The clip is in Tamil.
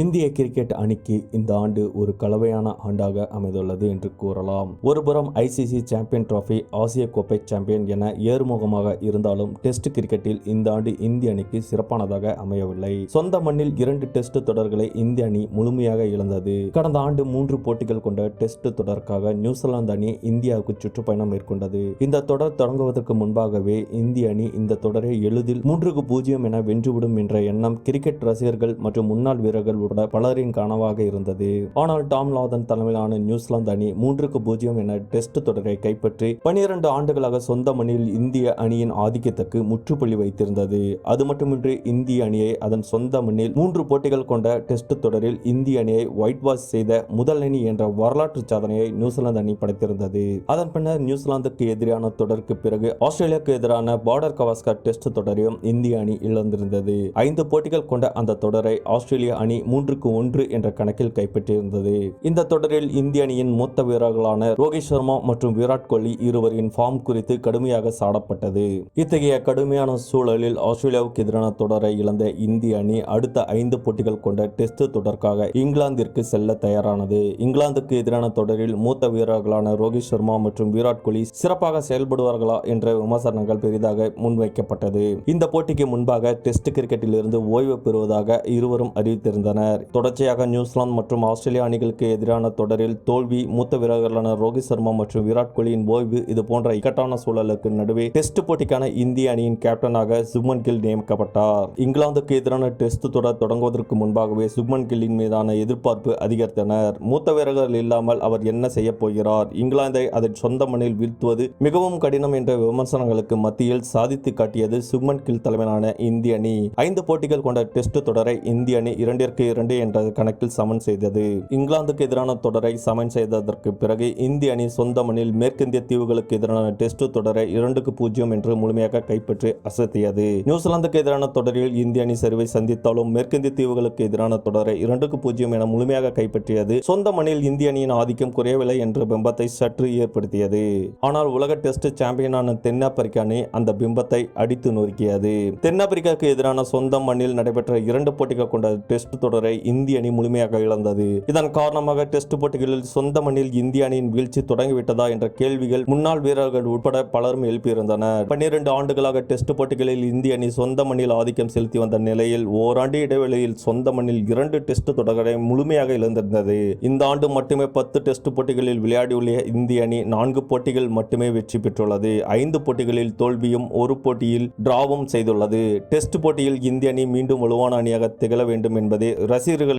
இந்திய கிரிக்கெட் அணிக்கு இந்த ஆண்டு ஒரு கலவையான ஆண்டாக அமைந்துள்ளது என்று கூறலாம். ஒருபுறம் ஐசிசி சாம்பியன் டிராஃபி ஆசிய கோப்பை சாம்பியன் என ஏறுமுகமாக இருந்தாலும் டெஸ்ட் கிரிக்கெட்டில் இந்த ஆண்டு இந்திய அணிக்கு சிறப்பானதாக அமையவில்லை. சொந்த மண்ணில் இரண்டு டெஸ்ட் தொடர்களை இந்திய அணி முழுமையாக இழந்தது. கடந்த ஆண்டு மூன்று போட்டிகள் கொண்ட டெஸ்ட் தொடருக்காக நியூசிலாந்து அணி இந்தியாவுக்கு சுற்றுப்பயணம் மேற்கொண்டது. இந்த தொடர் தொடங்குவதற்கு முன்பாகவே இந்திய அணி இந்த தொடரை எளிதில் மூன்றுக்கு பூஜ்ஜியம் என வென்றுவிடும் என்ற எண்ணம் கிரிக்கெட் ரசிகர்கள் மற்றும் முன்னாள் வீரர்கள் உட்பட பலரின் கனவாக இருந்தது. ஆனால் டாம் லாதன் தலைமையிலான நியூசிலாந்து அணி மூன்றுக்கு பூஜ்ஜியம் என டெஸ்ட் தொடரை கைப்பற்றி பனிரெண்டு ஆண்டுகளாக சொந்த மண்ணில் இந்திய அணியின் ஆதிக்கத்துக்கு முற்றுப்புள்ளி வைத்திருந்தது. அது மட்டுமின்றி இந்திய அணியை அதன் சொந்த மண்ணில் மூன்று போட்டிகள் கொண்ட டெஸ்ட் தொடரில் இந்திய அணியை ஒயிட் வாஷ் செய்த முதல் அணி என்ற வரலாற்று சாதனையை நியூசிலாந்து அணி படைத்திருந்தது. அதன் பின்னர் நியூசிலாந்துக்கு எதிரான தொடருக்கு பிறகு ஆஸ்திரேலியாவுக்கு எதிரான பார்டர் கவாஸ்கர் டெஸ்ட் தொடரையும் இந்திய அணி இழந்திருந்தது. ஐந்து போட்டிகள் கொண்ட அந்த தொடரை ஆஸ்திரேலிய அணி மூன்றுக்கு ஒன்று என்ற கணக்கில் கைப்பற்றியிருந்தது. இந்த தொடரில் இந்திய அணியின் மூத்த வீரர்களான ரோஹித் சர்மா மற்றும் விராட் கோலி இருவரின் ஃபார்ம் குறித்து கடுமையாக சாடப்பட்டது. இத்தகைய கடுமையான சூழலில் ஆஸ்திரேலியாவுக்கு எதிரான தொடரை இழந்த இந்திய அணி அடுத்த ஐந்து போட்டிகள் கொண்ட டெஸ்ட் தொடர்காக இங்கிலாந்திற்கு செல்ல தயாரானது. இங்கிலாந்துக்கு எதிரான தொடரில் மூத்த வீரர்களான ரோஹித் சர்மா மற்றும் விராட் கோலி சிறப்பாக செயல்படுவார்களா என்ற விமர்சனங்கள் பெரிதாக முன்வைக்கப்பட்டது. இந்த போட்டிக்கு முன்பாக டெஸ்ட் கிரிக்கெட்டில் இருந்து ஓய்வு பெறுவதாக இருவரும் அறிவித்திருந்தனர். தொடர்ச்சியாக நியூசிலாந்து மற்றும் ஆஸ்திரேலிய அணிகளுக்கு எதிரான தொடரில் தோல்வி மூத்த வீரர்களான ரோஹித் சர்மா மற்றும் விராட் கோலியின் ஓய்வு இது போன்ற இக்கட்டான சூழலுக்கு நடுவே டெஸ்ட் போட்டிக்கான இந்திய அணியின் கேப்டனாக சுப்மன் கில் நியமிக்கப்பட்டார். இங்கிலாந்துக்கு எதிரான டெஸ்ட் தொடர் தொடங்குவதற்கு முன்பாகவே சுப்மன் கில்லின் மீதான எதிர்பார்ப்பு அதிகரித்தனர். மூத்த வீரர்கள் இல்லாமல் அவர் என்ன செய்ய போகிறார்? இங்கிலாந்தை அதன் சொந்த மண்ணில் வீழ்த்துவது மிகவும் கடினம் என்ற விமர்சனங்களுக்கு மத்தியில் சாதித்து காட்டியது சுப்மன் கில் தலைமையிலான இந்திய அணி. ஐந்து போட்டிகள் கொண்ட டெஸ்ட் தொடரை இந்திய அணி இரண்டிற்கு இரண்டு என்ற கணக்கில் சமன் செய்தது. இங்கிலாந்துக்கு எதிரான தொடரை சமன் செய்ததற்கு பிறகு இந்திய அணி சொந்த மண்ணில் மேற்கிந்திய தீவுகளுக்கு எதிரான டெஸ்ட் தொடரை இரண்டுக்கு பூஜ்ஜியம் என்று முழுமையாக கைப்பற்றி அசத்தியது. நியூசிலாந்துக்கு எதிரான தொடரில் இந்திய அணி சரிவை சந்தித்தாலும் மேற்கிந்திய தீவுகளுக்கு எதிரான தொடரை இரண்டுக்கு பூஜ்ஜியம் என முழுமையாக கைப்பற்றியது. சொந்த மண்ணில் இந்திய அணியின் ஆதிக்கம் குறையவில்லை என்ற பிம்பத்தை சற்று ஏற்படுத்தியது. ஆனால் உலக டெஸ்ட் சாம்பியனான தென்னாப்பிரிக்க அணி அந்த பிம்பத்தை அடித்து நொறுக்கியது. தென்னாப்பிரிக்காவுக்கு எதிரான சொந்த மண்ணில் நடைபெற்ற இரண்டு போட்டிகள் கொண்ட டெஸ்ட் தொடர் இந்திய அணி முழுமையாக இழந்தது. இதன் காரணமாக டெஸ்ட் போட்டிகளில் சொந்த மண்ணில் இந்திய அணியின் வீழ்ச்சி தொடங்கிவிட்டதா என்ற கேள்விகள் முன்னாள் வீரர்கள் உட்பட பலரும் எழுப்பியிருந்தனர். பன்னிரண்டு ஆண்டுகளாக டெஸ்ட் போட்டிகளில் இந்திய அணி சொந்த மண்ணில் ஆதிக்கம் செலுத்தி வந்த நிலையில் ஓராண்டு இடைவெளியில் சொந்த மண்ணில் இரண்டு டெஸ்ட் தொடர்களை முழுமையாக இழந்திருந்தது. இந்த ஆண்டு மட்டுமே பத்து டெஸ்ட் போட்டிகளில் விளையாடியுள்ள இந்திய அணி நான்கு போட்டிகள் மட்டுமே வெற்றி பெற்றுள்ளது. ஐந்து போட்டிகளில் தோல்வியும் ஒரு போட்டியில் டிராவும் செய்துள்ளது. டெஸ்ட் போட்டியில் இந்திய அணி மீண்டும் வலுவான அணியாக திகழ வேண்டும் என்பதே ரசிகர்கள்